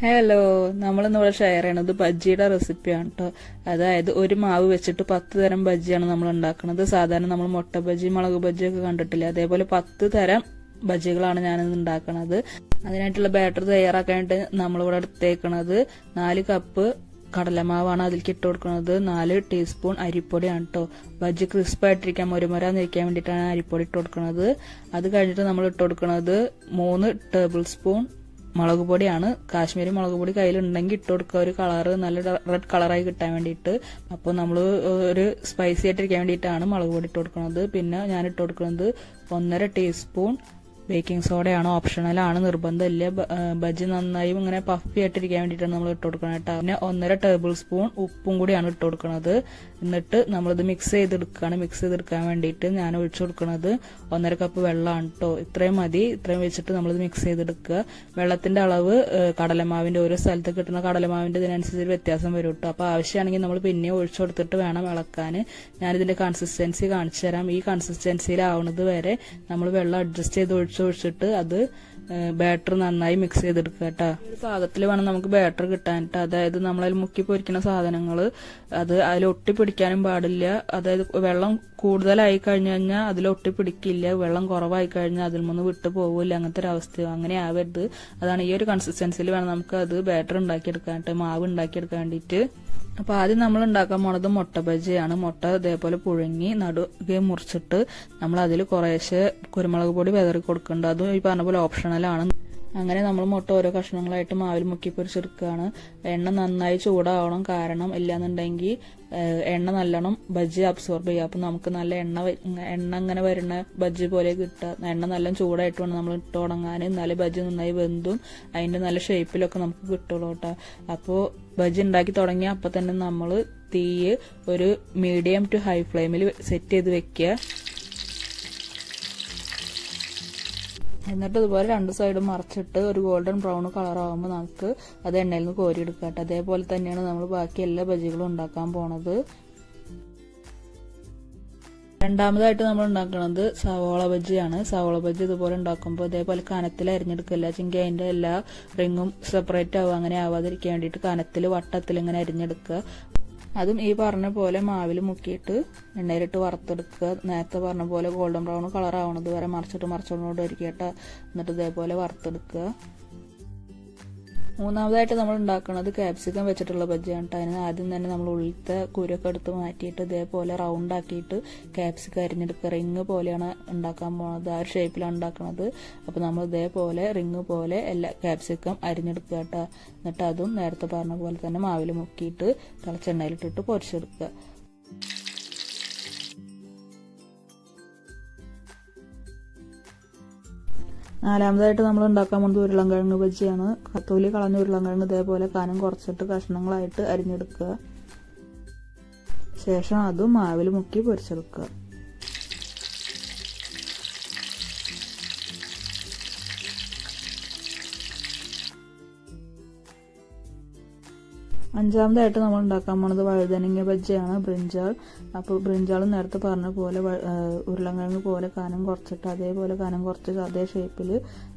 Hello നമ്മളിന്ന് ഇവിടെ share ചെയ്യണത് ബജ്ജിയുടെ റെസിപ്പിയാണ് കേട്ടോ അതായത് ഒരു മാവ് വെച്ചിട്ട് പത്ത് തരം ബജ്ജിയാണ് നമ്മൾ ഉണ്ടാക്കുന്നത്. സാധാരണ നമ്മൾ മുട്ട ബജ്ജി മുളക് ബജ്ജി ഒക്കെ കണ്ടിട്ടില്ല? അതേപോലെ പത്ത് തരം ബജ്ജികളാണ് ഞാനിന്ന് ഉണ്ടാക്കുന്നത് അതിനായിട്ടുള്ള ബാറ്റർ തയ്യാറാക്കാനായിട്ട് നമ്മളിവിടെ എടുത്തേക്കണത് നാല് കപ്പ് കടലമാവാണ് അതിലേക്ക് ഇട്ട് കൊടുക്കുന്നത്. നാല് ടീസ്പൂൺ അരിപ്പൊടിയാണ് കേട്ടോ ബജ്ജി ക്രിസ്പ് ആയിട്ടിരിക്കാൻ നിൽക്കാൻ വേണ്ടിയിട്ടാണ് അരിപ്പൊടി ഇട്ട് കൊടുക്കുന്നത് അത് കഴിഞ്ഞിട്ട് നമ്മൾ ഇട്ട് കൊടുക്കുന്നത് മൂന്ന് ടേബിൾ സ്പൂൺ മുളക് പൊടിയാണ്. കാശ്മീരി മുളക് പൊടി കയ്യിലുണ്ടെങ്കിൽ ഇട്ട് കൊടുക്കുക. ഒരു കളറ് നല്ല റെഡ് കളറായി കിട്ടാൻ വേണ്ടിയിട്ട്. അപ്പോൾ നമ്മൾ ഒരു സ്പൈസി ആയിട്ടിരിക്കാൻ വേണ്ടിയിട്ടാണ് മുളക് പൊടി ഇട്ട് കൊടുക്കുന്നത് പിന്നെ ഞാൻ ഇട്ട് കൊടുക്കുന്നത് ഒന്നര ടീസ്പൂൺ ബേക്കിംഗ് സോഡയാണോ ഓപ്ഷണലാണ് നിർബന്ധമില്ല. ബജ്ജി നന്നായും ഇങ്ങനെ പഫി ആയിട്ടിരിക്കാൻ വേണ്ടിയിട്ടാണ് നമ്മൾ ഇട്ട് കൊടുക്കുന്നത് കേട്ടോ. പിന്നെ ഒന്നര ടേബിൾ സ്പൂൺ ഉപ്പും കൂടിയാണ് ഇട്ട് കൊടുക്കുന്നത്. എന്നിട്ട് നമ്മളിത് മിക്സ് ചെയ്തെടുക്കുകയാണ്. മിക്സ് ചെയ്തെടുക്കാൻ വേണ്ടിയിട്ട് ഞാൻ ഒഴിച്ചു കൊടുക്കുന്നത് ഒന്നര കപ്പ് വെള്ളമാണ് കേട്ടോ. ഇത്രയും മതി. ഇത്രയും വെച്ചിട്ട് നമ്മളിത് മിക്സ് ചെയ്തെടുക്കുക. വെള്ളത്തിന്റെ അളവ് കടലമാവിന്റെ ഓരോ സ്ഥലത്ത് കിട്ടുന്ന കടലമാവിന്റെ ഇതിനനുസരിച്ച് വ്യത്യാസം വരും കേട്ടോ. അപ്പോൾ ആവശ്യമാണെങ്കിൽ നമ്മൾ പിന്നെ ഒഴിച്ചു കൊടുത്തിട്ട് വേണം ഇളക്കാൻ ഞാനിതിന്റെ കൺസിസ്റ്റൻസി കാണിച്ചു തരാം. ഈ കൺസിസ്റ്റൻസിയിലാവുന്നത് വരെ നമ്മൾ വെള്ളം അഡ്ജസ്റ്റ് ചെയ്ത് ഒഴിച്ച് ഒഴിച്ചിട്ട് അത് ബാറ്റർ നന്നായി മിക്സ് ചെയ്തെടുക്കുക കേട്ടോ. ഒരു പാകത്തിൽ വേണം നമുക്ക് ബാറ്റർ കിട്ടാനായിട്ട് അതായത് നമ്മളതിൽ മുക്കി പൊരിക്കുന്ന സാധനങ്ങൾ അത് അതിൽ ഒട്ടിപ്പിടിക്കാനും പാടില്ല. അതായത് വെള്ളം കൂടുതലായി കഴിഞ്ഞു കഴിഞ്ഞാൽ അതിൽ ഒട്ടിപ്പിടിക്കില്ല. വെള്ളം കുറവായി കഴിഞ്ഞാൽ അതിൽ നിന്ന് വിട്ടു പോകില്ല അങ്ങനത്തെ ഒരു അവസ്ഥ അങ്ങനെ ആവരുത്. അതാണ് ഈ ഒരു കൺസിസ്റ്റൻസിയിൽ വേണം നമുക്ക് അത് ബാറ്റർ ഉണ്ടാക്കിയെടുക്കാനായിട്ട് മാവ് ഉണ്ടാക്കിയെടുക്കാൻ വേണ്ടിയിട്ട്. അപ്പൊ ആദ്യം നമ്മൾ ഉണ്ടാക്കാൻ പോണത് മുട്ട ബജിയാണ്. മുട്ട ഇതേപോലെ പുഴുങ്ങി നടുകയും മുറിച്ചിട്ട് നമ്മൾ അതിൽ കുറേശ്ശെ കുരുമുളക് പൊടി വിതറി കൊടുക്കുന്നുണ്ട് അതും ഈ പറഞ്ഞ പോലെ ഓപ്ഷണലാണ് അങ്ങനെ നമ്മൾ മുട്ട ഓരോ കഷ്ണങ്ങളായിട്ട് മാവിൽ മുക്കി പൊരിച്ചെടുക്കുകയാണ്. എണ്ണ നന്നായി ചൂടാവണം. കാരണം ഇല്ലാന്നുണ്ടെങ്കിൽ എണ്ണ നല്ലോണം ബജ്ജി അബ്സോർബ് ചെയ്യുക. അപ്പം നമുക്ക് നല്ല എണ്ണ എണ്ണ അങ്ങനെ വരുന്ന ബജ്ജി പോലെ കിട്ടുക. എണ്ണ നല്ല ചൂടായിട്ട് വേണം നമ്മൾ ഇട്ട് തുടങ്ങാൻ. എന്നാലേ ബജ്ജി നന്നായി വെന്തും അതിന്റെ നല്ല ഷേപ്പിലൊക്കെ നമുക്ക് കിട്ടുള്ളൂ കേട്ടോ. അപ്പോൾ ബജ്ജി ഉണ്ടാക്കി തുടങ്ങിയ അപ്പം തന്നെ നമ്മൾ തീയ് ഒരു മീഡിയം ടു ഹൈ ഫ്ലെയിമിൽ സെറ്റ് ചെയ്ത് വെക്കുക. എന്നിട്ട് ഇതുപോലെ രണ്ട് സൈഡും മറിച്ചിട്ട് ഒരു ഗോൾഡൻ ബ്രൗൺ കളർ ആകുമ്പോൾ നമുക്ക് അത് എണ്ണയിൽ നിന്ന് കോരിയെടുക്കാം കേട്ടോ. അതേപോലെ തന്നെയാണ് നമ്മൾ ബാക്കി എല്ലാ ബജികളും ഉണ്ടാക്കാൻ പോണത്. രണ്ടാമതായിട്ട് നമ്മൾ ഉണ്ടാക്കുന്നത് സവോള ബജ്ജിയാണ് സവോള ബജ്ജി ഇതുപോലെ ഉണ്ടാക്കുമ്പോൾ ഇതേപോലെ കനത്തിൽ അരിഞ്ഞെടുക്കില്ല. ചെങ്കിൽ അതിന്റെ എല്ലാ റിങ്ങും സെപ്പറേറ്റ് ആവുക അങ്ങനെ ആവാതിരിക്കാൻ വേണ്ടിയിട്ട് കനത്തിൽ വട്ടത്തിൽ ഇങ്ങനെ അരിഞ്ഞെടുക്കുക. അതും ഈ പറഞ്ഞ പോലെ മാവിൽ മുക്കിയിട്ട് എണ്ണയിലിട്ട് വറുത്തെടുക്കുക. നേരത്തെ പറഞ്ഞ പോലെ ഗോൾഡൻ ബ്രൗൺ കളർ ആവണത് വരെ മറിച്ചിട്ട് മറിച്ചോണ്ടോണ്ടിരിക്കട്ടെ എന്നിട്ട് ഇതേപോലെ വറുത്തെടുക്കുക. മൂന്നാമതായിട്ട് നമ്മൾ ഉണ്ടാക്കുന്നത് ക്യാപ്സിക്കം വെച്ചിട്ടുള്ള ബജ്ജിയാണ് കേട്ടോ അതിന് ആദ്യം തന്നെ നമ്മൾ ഉള്ളിലത്തെ കുരൊക്കെ എടുത്ത് മാറ്റിയിട്ട് ഇതേപോലെ റൗണ്ട് ആക്കിയിട്ട് ക്യാപ്സിക്കം അരിഞ്ഞെടുക്കുക. റിങ് പോലെയാണ് ഉണ്ടാക്കാൻ പോണത്. ആ ഒരു ഷേപ്പിലാണ് ഉണ്ടാക്കുന്നത് അപ്പോൾ നമ്മൾ ഇതേപോലെ റിങ് പോലെ എല്ലാ ക്യാപ്സിക്കം അരിഞ്ഞെടുക്കുക കേട്ടോ എന്നിട്ട് അതും നേരത്തെ പറഞ്ഞ പോലെ തന്നെ മാവിൽ മുക്കിയിട്ട് തിളച്ചെണ്ണയിലിട്ടിട്ട് പൊരിച്ചെടുക്കുക. നാലാമതായിട്ട് നമ്മൾ ഉണ്ടാക്കാൻ പോകുന്നത് ഉരുളൻകിഴങ്ങ് ബജ്ജിയാണ് തൊലി കളഞ്ഞ ഉരുളൻകിഴങ്ങ് ഇതേപോലെ കനം കുറച്ചിട്ട് കഷ്ണങ്ങളായിട്ട് അരിഞ്ഞെടുക്കുക. ശേഷം അതും മാവിൽ മുക്കി പൊരിച്ചെടുക്കുക. അഞ്ചാമതായിട്ട് നമ്മൾ ഉണ്ടാക്കാൻ പോണത് വഴുതനങ്ങ ബജ്ജിയാണ് ബ്രിഞ്ചാൾ അപ്പോൾ ബ്രിഞ്ചാൾ നേരത്തെ പറഞ്ഞ പോലെ ഉരുളങ്കിഴങ്ങ് പോലെ കനം കുറച്ചിട്ട് അതേപോലെ കനം കുറച്ച് അതേ ഷേപ്പിൽ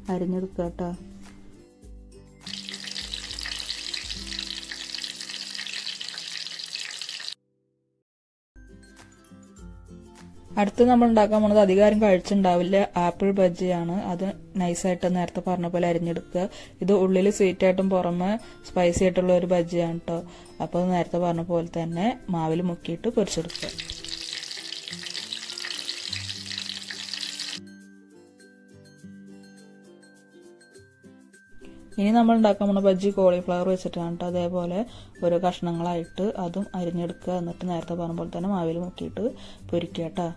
അരിഞ്ഞെടുക്കുക കേട്ടോ. അടുത്ത് നമ്മൾ ഉണ്ടാക്കാൻ പോണത് അധികാരം കഴിച്ചുണ്ടാവില്ല. ആപ്പിൾ ബജ്ജിയാണ്. അത് നൈസായിട്ട് നേരത്തെ പറഞ്ഞ പോലെ അരിഞ്ഞെടുക്കുക. ഇത് ഉള്ളിൽ സ്വീറ്റ് ആയിട്ടും പുറമെ സ്പൈസി ആയിട്ടുള്ള ഒരു ബജ്ജിയാണ് കേട്ടോ അപ്പോൾ നേരത്തെ പറഞ്ഞ പോലെ തന്നെ മാവിൽ മുക്കിയിട്ട് പൊരിച്ചെടുക്കുക. ഇനി നമ്മൾ ഉണ്ടാക്കാൻ പോണ ബജ്ജി കോളിഫ്ലവർ വെച്ചിട്ടാണ് കേട്ടോ അതേപോലെ ഓരോ കഷ്ണങ്ങളായിട്ട് അതും അരിഞ്ഞെടുക്കുക. എന്നിട്ട് നേരത്തെ പറഞ്ഞ പോലെ തന്നെ മാവിൽ മുക്കിയിട്ട് പൊരിക്കുക കേട്ടോ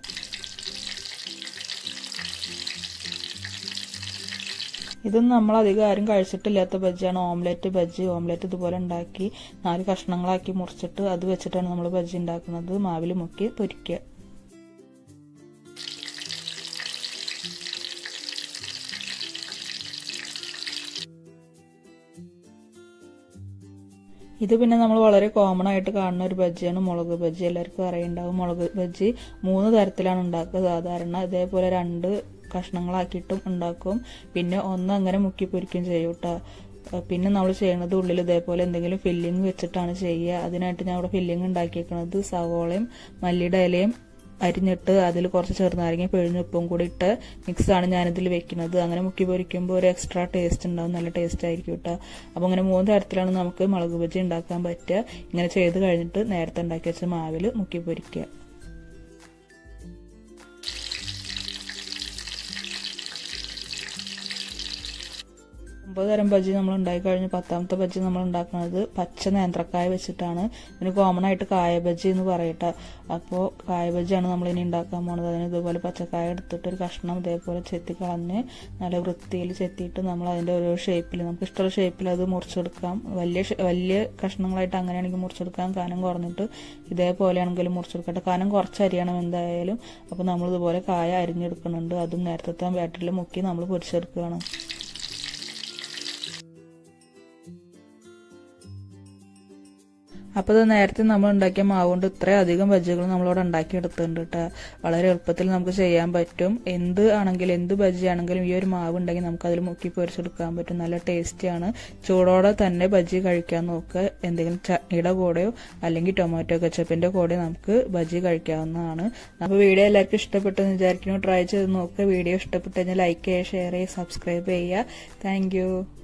ഇത് നമ്മൾ അധികം ആരും കഴിച്ചിട്ടില്ലാത്ത ബജ്ജിയാണ്. ഓംലെറ്റ് ബജ്ജി. ഓംലെറ്റ് ഇതുപോലെ ഉണ്ടാക്കി നാല് കഷ്ണങ്ങളാക്കി മുറിച്ചിട്ട് അത് വെച്ചിട്ടാണ് നമ്മൾ ബജ്ജി ഉണ്ടാക്കുന്നത്. മാവിൽ മുക്കി പൊരിക്കുക. ഇത് പിന്നെ നമ്മൾ വളരെ കോമൺ ആയിട്ട് കാണുന്ന ഒരു ബജ്ജിയാണ് മുളക് ബജ്ജി. എല്ലാവർക്കും അറിയുണ്ടാവും മുളക് ബജ്ജി മൂന്ന് തരത്തിലാണ് ഉണ്ടാക്കുക. സാധാരണ ഇതേപോലെ രണ്ട് കഷ്ണങ്ങളാക്കിയിട്ടും ഉണ്ടാക്കും. പിന്നെ ഒന്ന് അങ്ങനെ മുക്കി പൊരിക്കും ചെയ്യും കേട്ടോ. പിന്നെ നമ്മൾ ചെയ്യുന്നത് ഉള്ളിൽ ഇതേപോലെ എന്തെങ്കിലും ഫില്ലിങ് വെച്ചിട്ടാണ് ചെയ്യുക. അതിനായിട്ട് ഞാൻ ഇവിടെ ഫില്ലിങ് ഉണ്ടാക്കിയേക്കുന്നത് സവോളയും മല്ലിയുടെ ഇലയും അരിഞ്ഞിട്ട് അതിൽ കുറച്ച് ചെറുനാരങ്ങ പിഴിഞ്ഞ ഉപ്പും കൂടി ഇട്ട് മിക്സാണ് ഞാനിതിൽ വെക്കുന്നത്. അങ്ങനെ മുക്കി പൊരിക്കുമ്പോൾ ഒരു എക്സ്ട്രാ ടേസ്റ്റ് ഉണ്ടാവും. നല്ല ടേസ്റ്റ് ആയിരിക്കും കേട്ടോ അപ്പോൾ അങ്ങനെ മൂന്ന് തരത്തിലാണ് നമുക്ക് മുളക് ബജി ഉണ്ടാക്കാൻ പറ്റുക. ഇങ്ങനെ ചെയ്ത് കഴിഞ്ഞിട്ട് നേരത്തെ ഉണ്ടാക്കി വെച്ച മാവിൽ മുക്കി പൊരിക്കുക. ഒമ്പത് തരം ബജ്ജി നമ്മൾ ഉണ്ടാക്കി കഴിഞ്ഞ്. പത്താമത്തെ ബജ്ജി നമ്മൾ ഉണ്ടാക്കുന്നത് പച്ച നേന്ത്രക്കായ വെച്ചിട്ടാണ്. ഇതിന് കോമൺ ആയിട്ട് കായ ബജ്ജി എന്ന് പറയട്ടെ. അപ്പോൾ കായ ബജ്ജിയാണ് നമ്മൾ ഇനി ഉണ്ടാക്കാൻ പോണത്. അതിന് ഇതുപോലെ പച്ചക്കായ എടുത്തിട്ട് ഒരു കഷ്ണം ഇതേപോലെ ചെത്തി കളഞ്ഞ് നല്ല വൃത്തിയിൽ ചെത്തിയിട്ട് നമ്മൾ അതിന്റെ ഓരോ ഷേപ്പിൽ നമുക്ക് ഇഷ്ടമുള്ള ഷേപ്പിൽ അത് മുറിച്ചെടുക്കാം. വലിയ വലിയ കഷ്ണങ്ങളായിട്ട് അങ്ങനെയാണെങ്കിൽ മുറിച്ചെടുക്കാം. കനം കുറഞ്ഞിട്ട് ഇതേപോലെയാണെങ്കിലും മുറിച്ചെടുക്കട്ടെ. കനം കുറച്ച് അരിയണം എന്തായാലും. അപ്പോൾ നമ്മൾ ഇതുപോലെ കായ അരിഞ്ഞെടുക്കുന്നുണ്ട്. അതും നേരത്തെ ബാറ്ററിൽ മുക്കി നമ്മൾ പൊരിച്ചെടുക്കുകയാണ്. അപ്പോൾ ഇത് നേരത്തെ നമ്മൾ ഉണ്ടാക്കിയ മാവ് കൊണ്ട് ഇത്രയും അധികം ബജ്ജികൾ നമ്മളിവിടെ ഉണ്ടാക്കിയെടുത്തിട്ടുണ്ട് കേട്ടോ വളരെ എളുപ്പത്തിൽ നമുക്ക് ചെയ്യാൻ പറ്റും. എന്ത് ആണെങ്കിലും എന്ത് ബജ്ജി ആണെങ്കിലും ഈ ഒരു മാവ് ഉണ്ടെങ്കിൽ നമുക്ക് അതിൽ മുക്കി പൊരിച്ചെടുക്കാൻ പറ്റും. നല്ല ടേസ്റ്റിയാണ് ചൂടോടെ തന്നെ ബജ്ജി കഴിക്കാൻ നോക്കുക എന്തെങ്കിലും ചട്നിയുടെ കൂടെയോ അല്ലെങ്കിൽ ടൊമാറ്റോ കച്ചപ്പിന്റെ കൂടെ നമുക്ക് ബജ്ജി കഴിക്കാവുന്നതാണ്. അപ്പോൾ വീഡിയോ എല്ലാവർക്കും ഇഷ്ടപ്പെട്ടെന്ന് വിചാരിക്കുന്നു. ട്രൈ ചെയ്ത് നോക്കുക വീഡിയോ ഇഷ്ടപ്പെട്ടു കഴിഞ്ഞാൽ ലൈക്ക് ചെയ്യുക ഷെയർ ചെയ്യുക സബ്സ്ക്രൈബ് ചെയ്യുക. താങ്ക്